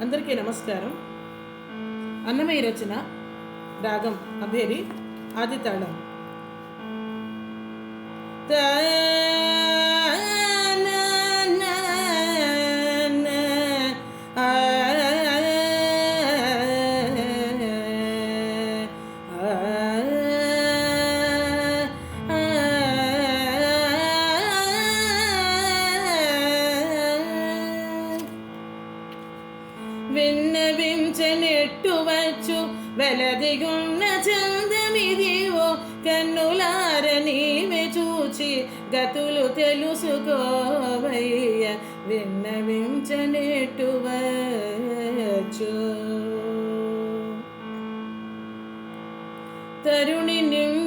అందరికీ నమస్కారం. అన్నమయ్య రచన రాగం అభేరి ఆదితాళం. తాళం విన్నవించనెట్టువచ్చు వెలదిగున్న చందమిదివో కన్నులార నీవే చూచి గతులు తెలుసుకోవయ్య విన్నవించనెట్టువచ్చు తరుణి నిన్ను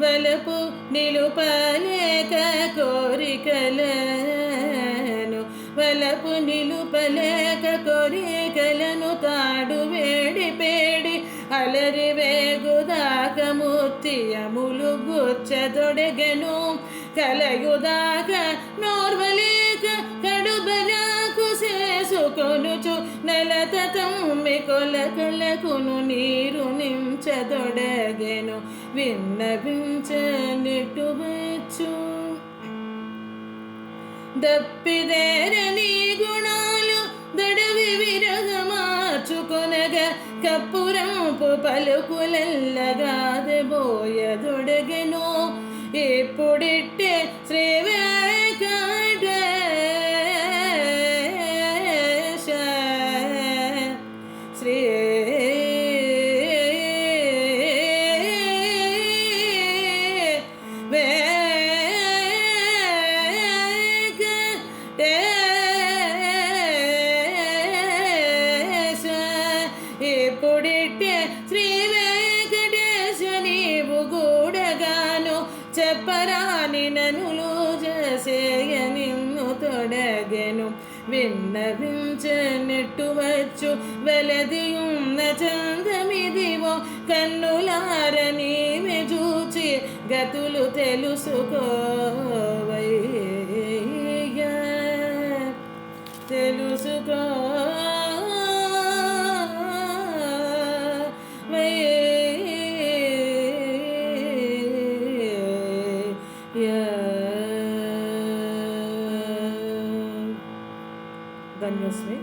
వలపు నిలుపలేక కోరికలను వలపు నిలుపలేక కోరికలను తాడు వేడి పేడి అలరి వేగుదాక ముత్తియములు గుచ్చదొడగను. కలయుదాక నోర్వలేక కడుబరాకు చేసుకొనుచు నెలత తమ్మి కొలకలకును నీరు నిమ్ തൊടകനു വിണ്ണപിഞ്ചിട്ടു വച്ചു. ദപ്പിതേര നീ ഗുണാലു. ദടവി വിരഹമാച്ചു. കൊനക കപ്പുരപ്പു പലുകുലല്ലകാതെ പോയതൊടകനോ. എപ്പൊടിട്ട് తొడగెను విన్నవించనెట్టువచ్చు వెలది ఉన్న చందమిదివో కన్నులార నీవి చూచి గతులు తెలుసుకోవయ్యా తెలుసుకో കന്യാസ്മി